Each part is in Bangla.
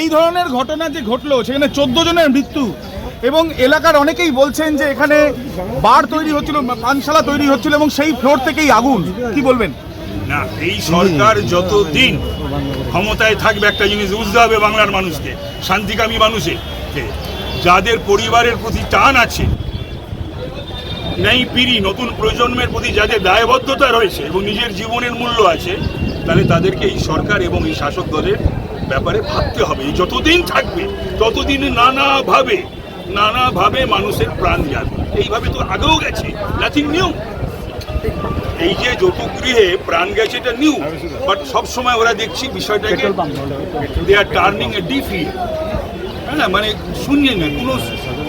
এই ধরনের ঘটনা যে ঘটলো, সেখানে চোদ্দ জনের মৃত্যু। এবং এলাকার অনেকেই বলছেন যে এখানে বার তৈরি হচ্ছিল, পানশালা তৈরি হচ্ছিল এবং সেই ফ্লোর থেকেই আগুন। কি বলবেন? না, এই সরকার যতদিন ক্ষমতায় থাকবে, একটা জিনিস বুঝতে হবে বাংলার মানুষকে, শান্তিকামী মানুষের যাদের পরিবারের প্রতি টান আছে নেই পিড়ি নতুন প্রজন্মের প্রতি যাদের দায়বদ্ধতা রয়েছে এবং নিজের জীবনের মূল্য আছে, তাহলে তাদেরকে এই সরকার এবং এই শাসক দলের ব্যাপারে ভাবতে হবে। এই যতদিন থাকবে, ততদিন নানাভাবে নানাভাবে মানুষের প্রাণ যাবে। এইভাবে তো আগেও গেছে নাথিং নিউ এই যে যৌতুক গৃহে প্রাণ গেছে, এটা নিউ বাট সব সময় ওরা দেখছি বিষয়টাকে দে আর টার্নিং এ ডিফি হ্যাঁ মানে শুনিয়ে না, কোনো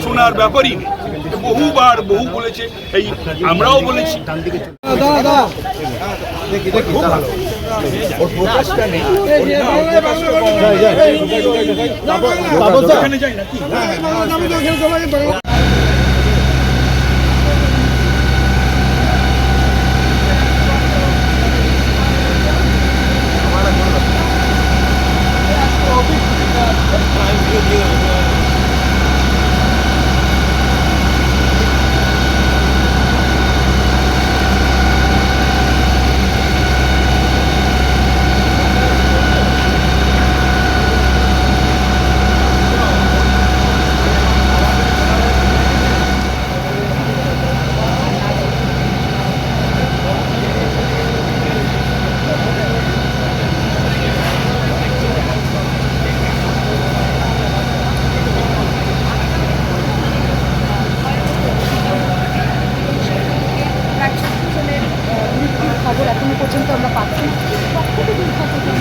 শোনার ব্যাপারই নেই। এটা বহুবার বহু বলেছে এই আমরাও বলেছি। এখানে যাই নাকি? পর্যন্ত আমরা পাচ্ছি। সব থেকে